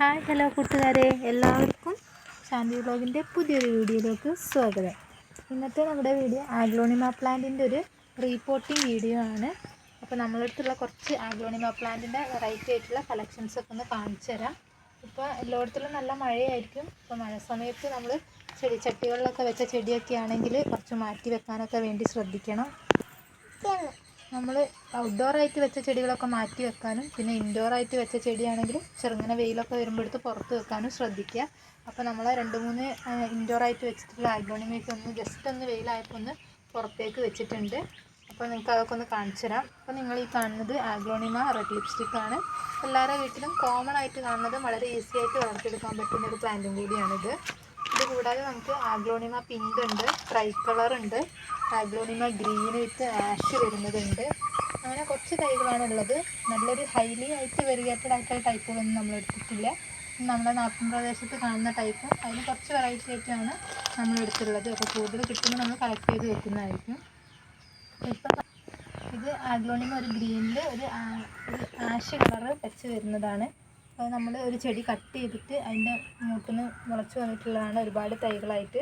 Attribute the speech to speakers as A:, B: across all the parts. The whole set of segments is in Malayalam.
A: ഹായ് ഹലോ കൂട്ടുകാരെ. എല്ലാവർക്കും ശാന്തി വ്ളോഗിന്റെ പുതിയൊരു വീഡിയോയിലേക്ക് സ്വാഗതം. ഇന്നത്തെ നമ്മുടെ വീഡിയോ ആഗ്ലോണിമ പ്ലാന്റിന്റെ ഒരു റീപോർട്ടിംഗ് വീഡിയോ ആണ്. അപ്പോൾ നമ്മളടുത്തുള്ള കുറച്ച് ആഗ്ലോണിമ പ്ലാന്റിന്റെ വെറൈറ്റി ആയിട്ടുള്ള കളക്ഷൻസ് ഒക്കെ ഒന്ന് കാണിച്ചു തരാം. ഇപ്പോൾ എല്ലായിടത്തും നല്ല മഴയായിരിക്കും. ഇപ്പോൾ മഴ സമയത്ത് നമ്മൾ ചെടി ചട്ടികളിലൊക്കെ വെച്ച ചെടിയൊക്കെ ആണെങ്കിൽ കുറച്ച് മാറ്റി വെക്കാനൊക്കെ വേണ്ടി ശ്രദ്ധിക്കണം. നമ്മൾ ഔട്ട്ഡോർ ആയിട്ട് വെച്ച ചെടികളൊക്കെ മാറ്റി വെക്കാനും പിന്നെ ഇൻഡോർ ആയിട്ട് വെച്ച ചെടിയാണെങ്കിൽ ചെറുങ്ങനെ വെയിലൊക്കെ വരുമ്പോൾ എടുത്ത് പുറത്ത് വെക്കാനും ശ്രദ്ധിക്കുക. അപ്പോൾ നമ്മൾ രണ്ട് മൂന്ന് ഇൻഡോർ ആയിട്ട് വെച്ചിട്ടുള്ള ആഗ്ലോണിമയൊക്കെ ഒന്ന് ജസ്റ്റ് ഒന്ന് വെയിലായപ്പോൾ ഒന്ന് പുറത്തേക്ക് വെച്ചിട്ടുണ്ട്. അപ്പോൾ നിങ്ങൾക്ക് അതൊക്കെ ഒന്ന് കാണിച്ചു തരാം. അപ്പോൾ നിങ്ങൾ ഈ കാണുന്നത് ആഗ്ലോണിമ റെഡ് ലിപ്സ്റ്റിക് ആണ്. എല്ലാവരുടെ വീട്ടിലും കോമൺ ആയിട്ട് കാണുന്നത് വളരെ ഈസി ആയിട്ട് വളർത്തിയെടുക്കാൻ പറ്റുന്ന ഒരു പ്ലാന്റും കൂടിയാണിത് കൂടാതെ നമുക്ക് ആഗ്ലോണിമ പിങ്ക് ഉണ്ട് ട്രൈ കളർ ഉണ്ട് ആഗ്ലോണിമ ഗ്രീൻ വിത്ത് ആഷ് വരുന്നതുണ്ട്. അങ്ങനെ കുറച്ച് തൈകളാണ് ഉള്ളത് നല്ലൊരു ഹൈലി ആയിട്ട് വെറിയേറ്റഡ് ആയിട്ടുള്ള ടൈപ്പുകളൊന്നും നമ്മൾ എടുത്തിട്ടില്ല. നമ്മുടെ നാട്ടിൻ പ്രദേശത്ത് കാണുന്ന ടൈപ്പും അതിന് കുറച്ച് വെറൈറ്റി ആയിട്ടാണ് നമ്മൾ എടുത്തിട്ടുള്ളത്. അപ്പോൾ കൂടുതൽ കിട്ടുമ്പോൾ നമ്മൾ കളക്ട് ചെയ്ത് വെക്കുന്നതായിരിക്കും. ഇപ്പം ഇത് ആഗ്ലോണിമ ഒരു ഗ്രീനിൽ ഒരു ഒരു ആഷ് കളർ വെച്ച് വരുന്നതാണ്. നമ്മൾ ഒരു ചെടി കട്ട് ചെയ്തിട്ട് അതിന്റെ മൂട്ടിന് മുളച്ച് വന്നിട്ടുള്ളതാണ് ഒരുപാട് തൈകളായിട്ട്.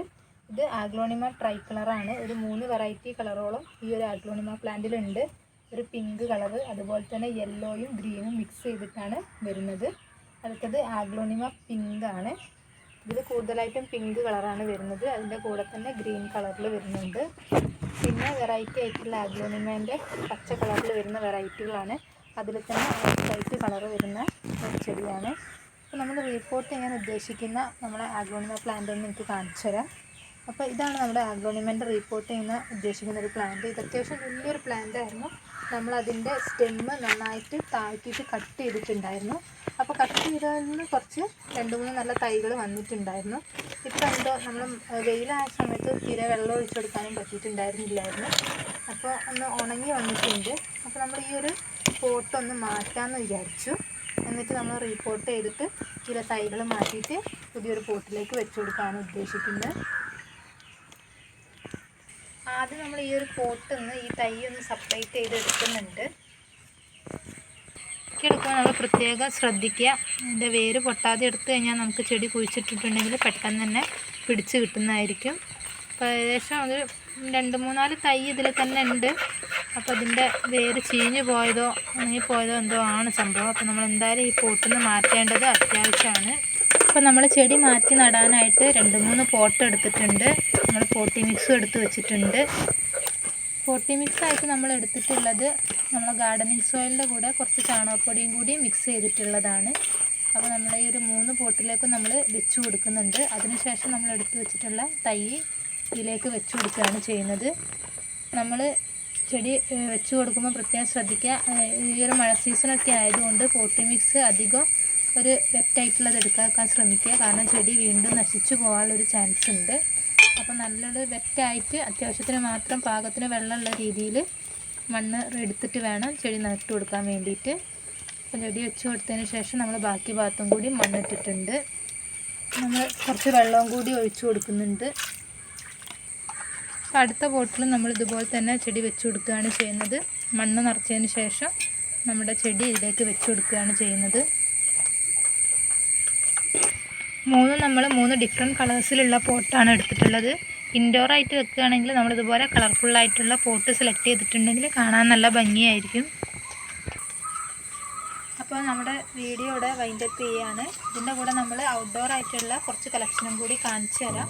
A: ഇത് ആഗ്ലോണിമ ട്രൈ കളറാണ്. ഒരു മൂന്ന് വെറൈറ്റി കളറോളം ഈ ഒരു ആഗ്ലോണിമ പ്ലാന്റിലുണ്ട്. ഒരു പിങ്ക് കളറ് അതുപോലെ തന്നെ യെല്ലോയും ഗ്രീനും മിക്സ് ചെയ്തിട്ടാണ് വരുന്നത്. അടുത്തത് ആഗ്ലോണിമ പിങ്ക് ആണ്. ഇതിൽ കൂടുതലായിട്ടും പിങ്ക് കളറാണ് വരുന്നത്. അതിന്റെ കൂടെ തന്നെ ഗ്രീൻ കളറിൽ വരുന്നുണ്ട്. പിന്നെ വെറൈറ്റി ആയിട്ടുള്ള ആഗ്ലോണിമേന്റെ പച്ച കളറിൽ വരുന്ന വെറൈറ്റികളാണ്. അതിൽ തന്നെ വൈറ്റ് കളർ വരുന്ന ഒരു ചെടിയാണ്. അപ്പോൾ നമ്മൾ റീപോർട്ട് ചെയ്യാൻ ഉദ്ദേശിക്കുന്ന നമ്മുടെ ആഗ്ലോണിമ പ്ലാന്റ് ഒന്ന് എനിക്ക് കാണിച്ചു തരാം. അപ്പോൾ ഇതാണ് നമ്മുടെ ആഗ്ലോണിമെന്റ് റീപോർട്ട് ചെയ്യുന്ന ഉദ്ദേശിക്കുന്ന ഒരു പ്ലാന്റ് ഇത് അത്യാവശ്യം വലിയൊരു പ്ലാന്റ് ആയിരുന്നു. നമ്മൾ അതിന്റെ സ്റ്റെമ്മ് നന്നായിട്ട് താഴ്ത്തിയിട്ട് കട്ട് ചെയ്തിട്ടുണ്ടായിരുന്നു. അപ്പോൾ കട്ട് ചെയ്തതിന് കുറച്ച് രണ്ട് മൂന്ന് നല്ല തൈകൾ വന്നിട്ടുണ്ടായിരുന്നു. ഇപ്പം എന്തോ നമ്മൾ വെയിലായ സമയത്ത് തീരെ വെള്ളം ഒഴിച്ചു കൊടുക്കാനും പറ്റിയിട്ടുണ്ടായിരുന്നില്ലായിരുന്നു. അപ്പോൾ ഒന്ന് ഉണങ്ങി വന്നിട്ടുണ്ട്. അപ്പോൾ നമ്മൾ ഈ ഒരു പോട്ട് ഒന്ന് മാറ്റാമെന്ന് വിചാരിച്ചു. എന്നിട്ട് നമ്മൾ റീപോർട്ട് ചെയ്തിട്ട് ചില തൈകൾ മാറ്റിയിട്ട് പുതിയൊരു പോട്ടിലേക്ക് വെച്ച് കൊടുക്കാനാണ് ഉദ്ദേശിക്കുന്നത്. ആദ്യം നമ്മൾ ഈ ഒരു പോട്ടിൽ നിന്ന് ഈ തൈ ഒന്ന് സെപ്പറേറ്റ് ചെയ്ത് എടുക്കുന്നുണ്ട്. എടുക്കുമ്പോൾ നമ്മൾ പ്രത്യേകം ശ്രദ്ധിക്കുക. അതിന്റെ വേര് പൊട്ടാതെ എടുത്തു കഴിഞ്ഞാൽ നമുക്ക് ചെടി കുഴിച്ചിട്ടിട്ടുണ്ടെങ്കിൽ പെട്ടെന്ന് തന്നെ പിടിച്ച് കിട്ടുന്നതായിരിക്കും. അപ്പോൾ ഏകദേശം ഒരു രണ്ട് മൂന്നാൽ തൈ ഇതിൽ തന്നെ ഉണ്ട്. അപ്പോൾ അതിന്റെ വേര് ചീഞ്ഞു പോയതോ ഉണങ്ങി പോയതോ എന്തോ ആണ് സംഭവം. അപ്പോൾ നമ്മൾ എന്തായാലും ഈ പോട്ടിൽ നിന്ന് മാറ്റേണ്ടത് അത്യാവശ്യമാണ്. അപ്പോൾ നമ്മൾ ചെടി മാറ്റി നടാനായിട്ട് രണ്ട് മൂന്ന് പോട്ട് എടുത്തിട്ടുണ്ട്. നമ്മൾ പോട്ടി മിക്സും എടുത്ത് വെച്ചിട്ടുണ്ട്. പോട്ടി മിക്സായിട്ട് നമ്മൾ എടുത്തിട്ടുള്ളത് നമ്മൾ ഗാർഡനിങ് സോയിലിന്റെ കൂടെ കുറച്ച് ചാണകപ്പൊടിയും കൂടി മിക്സ് ചെയ്തിട്ടുള്ളതാണ്. അപ്പോൾ നമ്മൾ ഈ ഒരു മൂന്ന് പോട്ടിലേക്കും നമ്മൾ വെച്ച് കൊടുക്കുന്നുണ്ട്. അതിനുശേഷം നമ്മൾ എടുത്ത് വെച്ചിട്ടുള്ള തൈ ഇതിലേക്ക് വെച്ച് കൊടുക്കുകയാണ് ചെയ്യുന്നത്. നമ്മൾ ചെടി വെച്ച് കൊടുക്കുമ്പോൾ പ്രത്യേകം ശ്രദ്ധിക്കുക. ഈ ഒരു മഴ സീസണൊക്കെ ആയതുകൊണ്ട് പോട്ടി മിക്സ് അധികം ഒരു വെറ്റായിട്ടുള്ളത് എടുക്കാൻ ശ്രമിക്കുക. കാരണം ചെടി വീണ്ടും നശിച്ചു പോകാനുള്ളൊരു ചാൻസ് ഉണ്ട്. അപ്പോൾ നല്ലൊരു വെറ്റായിട്ട് അത്യാവശ്യത്തിന് മാത്രം പാകത്തിന് വെള്ളമുള്ള രീതിയിൽ മണ്ണ് എടുത്തിട്ട് വേണം ചെടി നട്ടു കൊടുക്കാൻ വേണ്ടിയിട്ട്. അപ്പോൾ ചെടി വെച്ച് കൊടുത്തതിന് ശേഷം നമ്മൾ ബാക്കി ഭാഗത്തും കൂടി മണ്ണിട്ടിട്ടുണ്ട്. നമ്മൾ കുറച്ച് വെള്ളവും കൂടി ഒഴിച്ചു കൊടുക്കുന്നുണ്ട്. അടുത്ത പോട്ടിൽ നമ്മൾ ഇതുപോലെ തന്നെ ചെടി വെച്ച് കൊടുക്കുകയാണ് ചെയ്യുന്നത്. മണ്ണ് നിറച്ചതിന് ശേഷം നമ്മുടെ ചെടി ഇതിലേക്ക് വെച്ച് കൊടുക്കുകയാണ് ചെയ്യുന്നത്. മൂന്ന് നമ്മൾ മൂന്ന് ഡിഫറെന്റ് കളേഴ്സിലുള്ള പോട്ടാണ് എടുത്തിട്ടുള്ളത്. ഇൻഡോർ ആയിട്ട് വെക്കുകയാണെങ്കിൽ നമ്മൾ ഇതുപോലെ കളർഫുൾ ആയിട്ടുള്ള പോട്ട് സെലക്ട് ചെയ്തിട്ടുണ്ടെങ്കിൽ കാണാൻ നല്ല ഭംഗിയായിരിക്കും. അപ്പോൾ നമ്മുടെ വീഡിയോ ഇവിടെ വൈൻഡപ്പ് ചെയ്യാണ്. ഇതിന്റെ കൂടെ നമ്മൾ ഔട്ട്ഡോർ ആയിട്ടുള്ള കുറച്ച് കളക്ഷനും കൂടി കാണിച്ചു തരാം.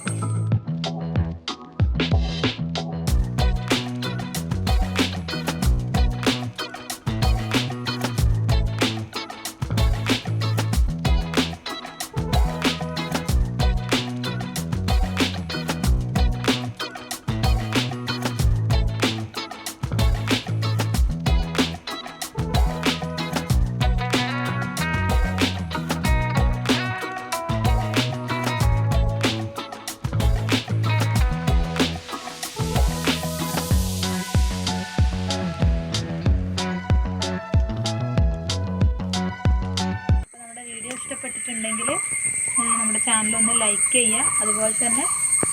A: ഒന്ന് ലൈക്ക് ചെയ്യുക. അതുപോലെ തന്നെ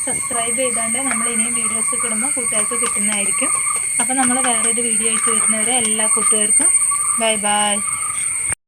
A: സബ്സ്ക്രൈബ് ചെയ്താണ്ട് നമ്മൾ ഇനിയും വീഡിയോസ് കിടുമ്പോൾ കൂട്ടുകാർക്ക് കിട്ടുന്നതായിരിക്കും. അപ്പോൾ നമ്മൾ വേറൊരു വീഡിയോ ആയിട്ട് വരുന്നവരെ എല്ലാ കൂട്ടുകാർക്കും ബൈ ബൈ